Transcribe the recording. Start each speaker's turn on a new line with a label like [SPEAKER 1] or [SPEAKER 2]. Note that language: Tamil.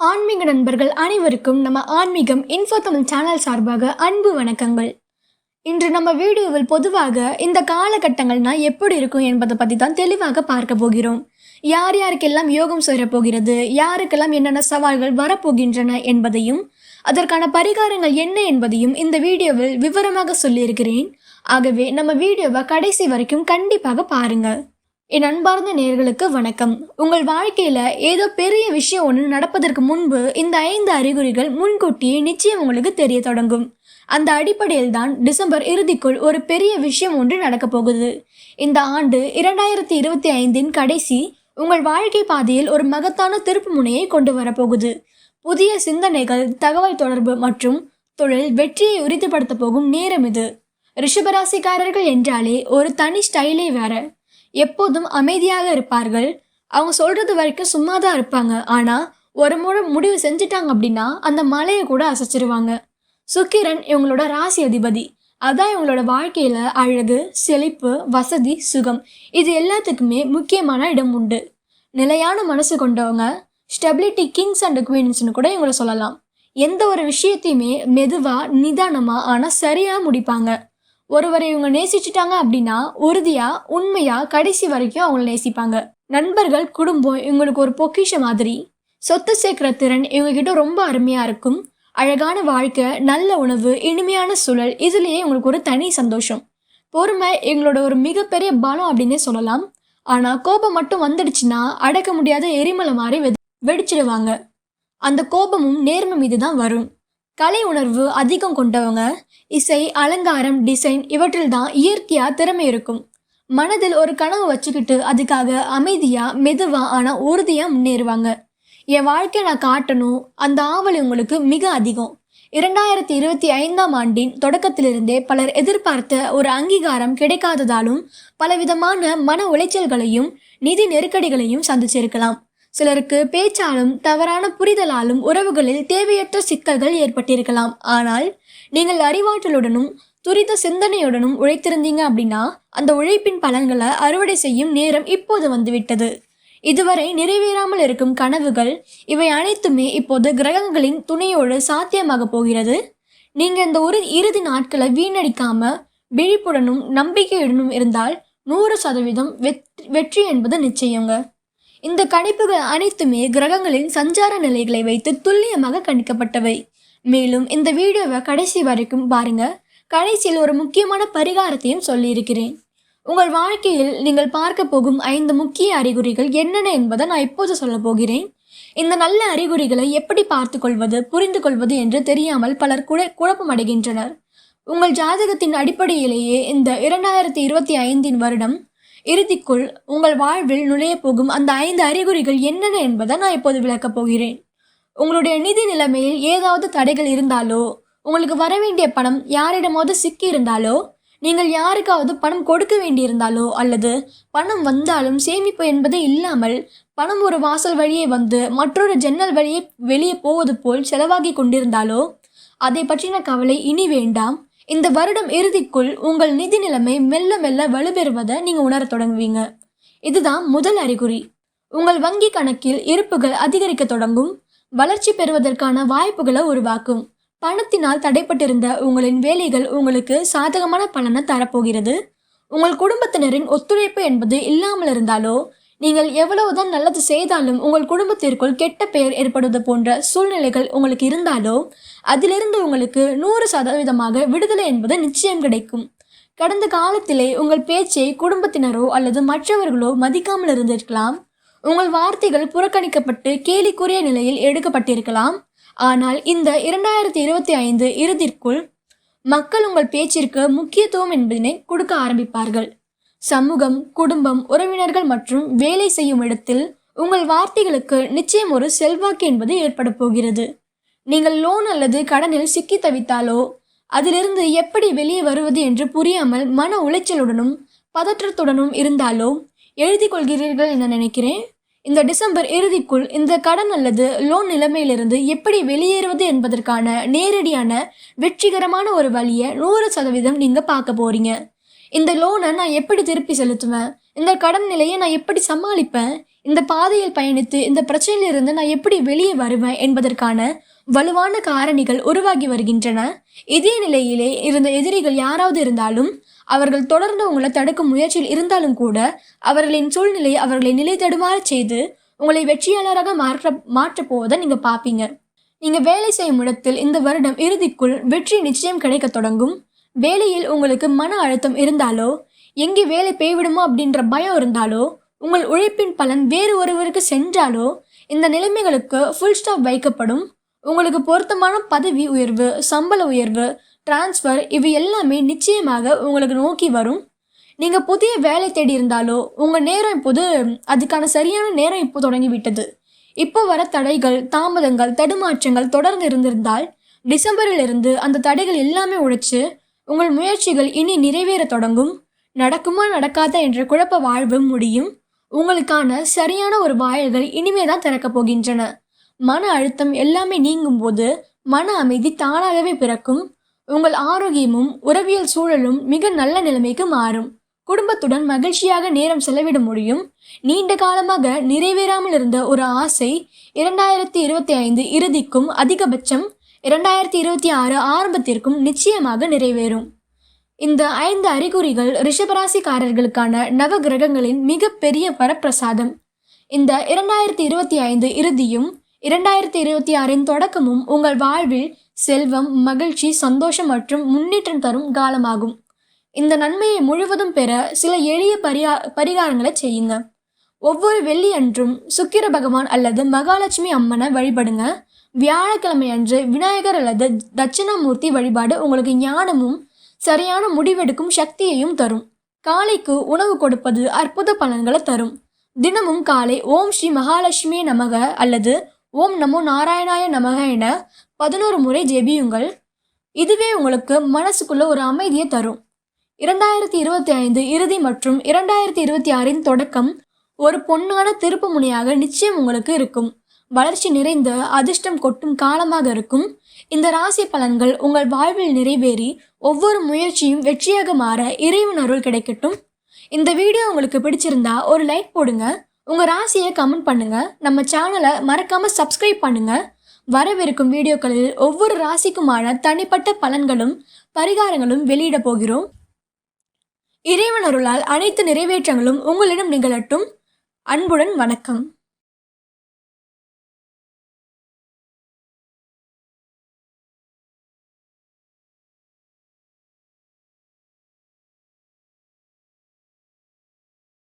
[SPEAKER 1] ஆன்மீக நண்பர்கள் அனைவருக்கும் நம்ம ஆன்மீகம் இன்ஃபோ தமிழ் சேனல் சார்பாக அன்பு வணக்கங்கள். இன்று நம்ம வீடியோவில் பொதுவாக இந்த காலகட்டங்கள்னா எப்படி இருக்கும் என்பதை பற்றி தான் தெளிவாக பார்க்க போகிறோம். யார் யாருக்கெல்லாம் யோகம் சேரப் போகிறது யாருக்கெல்லாம் என்னென்ன சவால்கள் வரப்போகின்றன என்பதையும் அதற்கான பரிகாரங்கள் என்ன என்பதையும் இந்த வீடியோவில் விவரமாக சொல்லியிருக்கிறேன். ஆகவே நம்ம வீடியோவை கடைசி வரைக்கும் கண்டிப்பாக பாருங்கள். என் அன்பார்ந்த நேர்களுக்கு வணக்கம். உங்கள் வாழ்க்கையில ஏதோ பெரிய விஷயம் ஒன்று நடப்பதற்கு முன்பு இந்த ஐந்து அறிகுறிகள் முன்கூட்டியே நிச்சயம் உங்களுக்கு தெரிய தொடங்கும். அந்த அடிப்படையில் தான் டிசம்பர் இறுதிக்குள் ஒரு பெரிய விஷயம் ஒன்று நடக்கப் போகுது. இந்த ஆண்டு இரண்டாயிரத்தி இருபத்தி ஐந்தின் கடைசி உங்கள் வாழ்க்கை பாதையில் ஒரு மகத்தான திருப்பு முனையை கொண்டு வரப்போகுது. புதிய சிந்தனைகள் தகவல் தொடர்பு மற்றும் தொழில் வெற்றியை உறுதிப்படுத்த போகும் நேரம் இது. ரிஷபராசிக்காரர்கள் என்றாலே ஒரு தனி ஸ்டைலே வேற. எப்போதும் அமைதியாக இருப்பார்கள். அவங்க சொல்றது வரைக்கும் சும்மா தான் இருப்பாங்க. ஆனா ஒரு முறை முடிவு செஞ்சுட்டாங்க அப்படின்னா அந்த மலையை கூட அசைச்சிருவாங்க. சுக்கிரன் இவங்களோட ராசி அதிபதி. அதான் இவங்களோட வாழ்க்கையில அழகு செழிப்பு வசதி சுகம். இது எல்லாத்துக்குமே முக்கியமான இடம் உண்டு. நிலையான மனசு கொண்டவங்க ஸ்டெபிலிட்டி கிங்ஸ் அண்ட் குவீன்ஸ்னு கூட இவங்கள சொல்லலாம். எந்த ஒரு விஷயத்தையுமே மெதுவாக நிதானமாக ஆனால் சரியாக முடிப்பாங்க. ஒருவரை இவங்க நேசிச்சிட்டாங்க அப்படின்னா உறுதியா உண்மையா கடைசி வரைக்கும் அவங்கள நேசிப்பாங்க. நண்பர்கள் குடும்பம் இவங்களுக்கு ஒரு பொக்கிஷ மாதிரி. சொத்து சேர்க்கிற திறன் இவங்க கிட்ட ரொம்ப அருமையா இருக்கும். அழகான வாழ்க்கை நல்ல உணவு இனிமையான சூழல் இதுலயே இவங்களுக்கு ஒரு தனி சந்தோஷம். பொறுமை எங்களோட ஒரு மிகப்பெரிய பலம் அப்படின்னே சொல்லலாம். ஆனா கோபம் மட்டும் வந்துடுச்சுன்னா அடக்க முடியாத எரிமலை மாதிரி வெடிச்சிடுவாங்க. அந்த கோபமும் நேர்மை மீது தான் வரும். கலை உணர்வு அதிகம் கொண்டவங்க இசை அலங்காரம் டிசைன் இவற்றில் தான் இயற்கையாக திறமை இருக்கும். மனதில் ஒரு கனவு வச்சுக்கிட்டு அதுக்காக அமைதியாக மெதுவாக ஆனால் உறுதியாக முன்னேறுவாங்க. என் வாழ்க்கையை நான் காட்டணும் அந்த ஆவல் உங்களுக்கு மிக அதிகம். இரண்டாயிரத்தி இருபத்தி ஐந்தாம் ஆண்டின் தொடக்கத்திலிருந்தே பலர் எதிர்பார்த்த ஒரு அங்கீகாரம் கிடைக்காததாலும் பலவிதமான மன உளைச்சல்களையும் நிதி நெருக்கடிகளையும் சந்திச்சிருக்கலாம். சிலருக்கு பேச்சாலும் தவறான புரிதலாலும் உறவுகளில் தேவையற்ற சிக்கல்கள் ஏற்பட்டிருக்கலாம். ஆனால் நீங்கள் அறிவாற்றலுடனும் துரித சிந்தனையுடனும் உழைத்திருந்தீங்க அப்படின்னா அந்த உழைப்பின் பலன்களை அறுவடை செய்யும் நேரம் இப்போது வந்துவிட்டது. இதுவரை நிறைவேறாமல் இருக்கும் கனவுகள் இவை அனைத்துமே இப்போது கிரகங்களின் துணையோடு சாத்தியமாக போகிறது. நீங்கள் இந்த ஒரு இறுதி நாட்களை வீணடிக்காம விழிப்புடனும் நம்பிக்கையுடனும் இருந்தால் நூறு சதவீதம் வெற்றி வெற்றி என்பது நிச்சயங்க. இந்த கணிப்புகள் அனைத்துமே கிரகங்களின் சஞ்சார நிலைகளை வைத்து துல்லியமாக கணிக்கப்பட்டவை. மேலும் இந்த வீடியோவை கடைசி வரைக்கும் பாருங்க. கடைசியில் ஒரு முக்கியமான பரிகாரத்தையும் சொல்லியிருக்கிறேன். உங்கள் வாழ்க்கையில் நீங்கள் பார்க்க போகும் ஐந்து முக்கிய அறிகுறிகள் என்னென்ன என்பதை நான் இப்போது சொல்ல போகிறேன். இந்த நல்ல அறிகுறிகளை எப்படி பார்த்து கொள்வது புரிந்து கொள்வது என்று தெரியாமல் பலர் குழ குழப்பமடைகின்றனர். உங்கள் ஜாதகத்தின் அடிப்படையிலேயே இந்த இரண்டாயிரத்தி இருபத்தி ஐந்தின் வருடம் இறுதிக்குள் உங்கள் வாழ்வில் நுழைய போகும் அந்த ஐந்து அறிகுறிகள் என்னென்ன என்பதை நான் இப்போது விளக்கப் போகிறேன். உங்களுடைய நிதி நிலைமையில் ஏதாவது தடைகள் இருந்தாலோ உங்களுக்கு வர வேண்டிய பணம் யாரிடமாவது சிக்கி இருந்தாலோ நீங்கள் யாருக்காவது பணம் கொடுக்க வேண்டியிருந்தாலோ அல்லது பணம் வந்தாலும் சேமிப்பு என்பதே இல்லாமல் பணம் ஒரு வாசல் வழியே வந்து மற்றொரு ஜன்னல் வழியே வெளியே போவது போல் செலவாகி கொண்டிருந்தாலோ அதை பற்றின கவலை இனி வேண்டாம். இந்த வருடம் இறுதிக்குள் உங்கள் நிதி நிலைமை மெல்ல மெல்ல வலுப்பெறுவதை நீங்க உணரத் தொடங்குவீங்க. இதுதான் முதல் அறிகுறி. உங்கள் வங்கி கணக்கில் இருப்புகள் அதிகரிக்க தொடங்கும். வளர்ச்சி பெறுவதற்கான வாய்ப்புகளை உருவாக்கும். பணத்தினால் தடைப்பட்டிருந்த உங்களின் வேலைகள் உங்களுக்கு சாதகமான பலனை தரப்போகிறது. உங்கள் குடும்பத்தினரின் ஒத்துழைப்பு என்பது இல்லாமல் இருந்தாலோ நீங்கள் எவ்வளவுதான் நல்லது செய்தாலும் உங்கள் குடும்பத்திற்குள் கெட்ட பெயர் ஏற்படுவது போன்ற சூழ்நிலைகள் உங்களுக்கு இருந்தாலோ அதிலிருந்து உங்களுக்கு நூறு சதவீதமாக விடுதலை என்பது நிச்சயம் கிடைக்கும். கடந்த காலத்திலே உங்கள் பேச்சை குடும்பத்தினரோ அல்லது மற்றவர்களோ மதிக்காமல் இருந்திருக்கலாம். உங்கள் வார்த்தைகள் புறக்கணிக்கப்பட்டு கேலிக்குரிய நிலையில் எடுக்கப்பட்டிருக்கலாம். ஆனால் இந்த இரண்டாயிரத்தி இருபத்தி ஐந்து இறுதிக்குள் மக்கள் உங்கள் பேச்சிற்கு முக்கியத்துவம் என்பதனை கொடுக்க ஆரம்பிப்பார்கள். சமூகம் குடும்பம் உறவினர்கள் மற்றும் வேலை செய்யும் இடத்தில் உங்கள் வார்த்தைகளுக்கு நிச்சயம் ஒரு செல்வாக்கு என்பது ஏற்பட போகிறது. நீங்கள் லோன் அல்லது கடனில் சிக்கி தவித்தாலோ அதிலிருந்து எப்படி வெளியே வருவது என்று புரியாமல் மன உளைச்சலுடனும் பதற்றத்துடனும் இருந்தாலோ எழுதி கொள்கிறீர்கள் என நினைக்கிறேன். இந்த டிசம்பர் இறுதிக்குள் இந்த கடன் அல்லது லோன் நிலைமையிலிருந்து எப்படி வெளியேறுவது என்பதற்கான நேரடியான வெற்றிகரமான ஒரு வழியை நூறு சதவீதம் நீங்கள் பார்க்க போறீங்க. இந்த லோனை நான் எப்படி திருப்பி செலுத்துவேன்? இந்த கடன் நிலையை நான் எப்படி சமாளிப்பேன்? இந்த பாதையில் பயணித்து இந்த பிரச்சனையிலிருந்து நான் எப்படி வெளியே வருவேன் என்பதற்கான வலுவான காரணிகள் உருவாகி வருகின்றன. இதே நிலையிலே இருந்த எதிரிகள் யாராவது இருந்தாலும் அவர்கள் தொடர்ந்து உங்களை தடுக்கும் முயற்சியில் இருந்தாலும் கூட அவர்களின் சூழ்நிலை அவர்களை நிலை தடுமாற செய்து உங்களை வெற்றியாளராக மாற்ற மாற்றப் போவதை நீங்கள் பார்ப்பீங்க. நீங்கள் வேலை செய்யும் இடத்தில் இந்த வருடம் இறுதிக்குள் வெற்றி நிச்சயம் கிடைக்க தொடங்கும். வேலையில் உங்களுக்கு மன அழுத்தம் இருந்தாலோ எங்கே வேலை போய்விடுமோ அப்படின்ற பயம் இருந்தாலோ உங்கள் உழைப்பின் பலன் வேறு ஒருவருக்கு சென்றாலோ இந்த நிலைமைகளுக்கு ஃபுல் ஸ்டாப் வைக்கப்படும். உங்களுக்கு பொருத்தமான பதவி உயர்வு சம்பள உயர்வு டிரான்ஸ்ஃபர் இவை எல்லாமே நிச்சயமாக உங்களுக்கு நோக்கி வரும். நீங்கள் புதிய வேலை தேடி இருந்தாலோ உங்கள் நேரம் இப்போது அதுக்கான சரியான நேரம் இப்போ தொடங்கிவிட்டது. இப்போ வர தடைகள் தாமதங்கள் தடுமாற்றங்கள் தொடர்ந்து இருந்திருந்தால் டிசம்பரில் இருந்து அந்த தடைகள் எல்லாமே உழைச்சு உங்கள் முயற்சிகள் இனி நிறைவேற தொடங்கும். நடக்குமா நடக்காதா என்ற குழப்ப வாழ்வு முடியும். உங்களுக்கான சரியான ஒரு வாயில்கள் இனிமே தான் திறக்கப் போகின்றன. மன அழுத்தம் எல்லாமே நீங்கும் போது மன அமைதி தானாகவே பிறக்கும். உங்கள் ஆரோக்கியமும் உறவியல் சூழலும் மிக நல்ல நிலைமைக்கு மாறும். குடும்பத்துடன் மகிழ்ச்சியாக நேரம் செலவிட முடியும். நீண்ட காலமாக நிறைவேறாமல் இருந்த ஒரு ஆசை இரண்டாயிரத்தி இருபத்தி ஐந்து இறுதிக்கும் அதிகபட்சம் இரண்டாயிரத்தி இருபத்தி ஆறு ஆரம்பத்திற்கும் நிச்சயமாக நிறைவேறும். இந்த ஐந்து அறிகுறிகள் ரிஷபராசிக்காரர்களுக்கான நவ கிரகங்களின் மிகப்பெரிய வரப்பிரசாதம். இந்த இரண்டாயிரத்தி இருபத்தி ஐந்து இறுதியும் இரண்டாயிரத்தி இருபத்தி ஆறின் தொடக்கமும் உங்கள் வாழ்வில் செல்வம் மகிழ்ச்சி சந்தோஷம் மற்றும் முன்னேற்றம் தரும் காலமாகும். இந்த நன்மையை முழுவதும் பெற சில எளிய பரிகா பரிகாரங்களை செய்யுங்க. ஒவ்வொரு வெள்ளி அன்றும் சுக்கிர பகவான் அல்லது மகாலட்சுமி அம்மனை வழிபடுங்க. வியாழக்கிழமை அன்று விநாயகர் அல்லது தட்சிணாமூர்த்தி வழிபாடு உங்களுக்கு ஞானமும் சரியான முடிவெடுக்கும் சக்தியையும் தரும். காலைக்கு உணவு கொடுப்பது அற்புத பலன்களை தரும். தினமும் காலை ஓம் ஸ்ரீ மகாலட்சுமி நமக அல்லது ஓம் நமோ நாராயணாய நமக என பதினோரு முறை ஜெபியுங்கள். இதுவே உங்களுக்கு மனசுக்குள்ள ஒரு அமைதியை தரும். இரண்டாயிரத்தி இருபத்தி ஐந்து இறுதி மற்றும் இரண்டாயிரத்தி இருபத்தி ஆறின் தொடக்கம் ஒரு பொன்னான திருப்பு முனையாக நிச்சயம் உங்களுக்கு இருக்கும். வளர்ச்சி நிறைந்த அதிர்ஷ்டம் கொட்டும் காலமாக இருக்கும். இந்த ராசி பலன்கள் உங்கள் வாழ்வில் நிறைவேறி ஒவ்வொரு முயற்சியும் வெற்றியாக மாற இறைவன் அருள் கிடைக்கட்டும். இந்த வீடியோ உங்களுக்கு பிடிச்சிருந்தா ஒரு லைக் போடுங்க. உங்கள் ராசியை கமெண்ட் பண்ணுங்க. நம்ம சேனலை மறக்காமல் சப்ஸ்கிரைப் பண்ணுங்க. வரவிருக்கும் வீடியோக்களில் ஒவ்வொரு ராசிக்குமான தனிப்பட்ட பலன்களும் பரிகாரங்களும் வெளியிட போகிறோம். இறைவன் அருளால் அனைத்து நிறைவேற்றங்களும் உங்களிடம் நிகழட்டும். அன்புடன் வணக்கம்.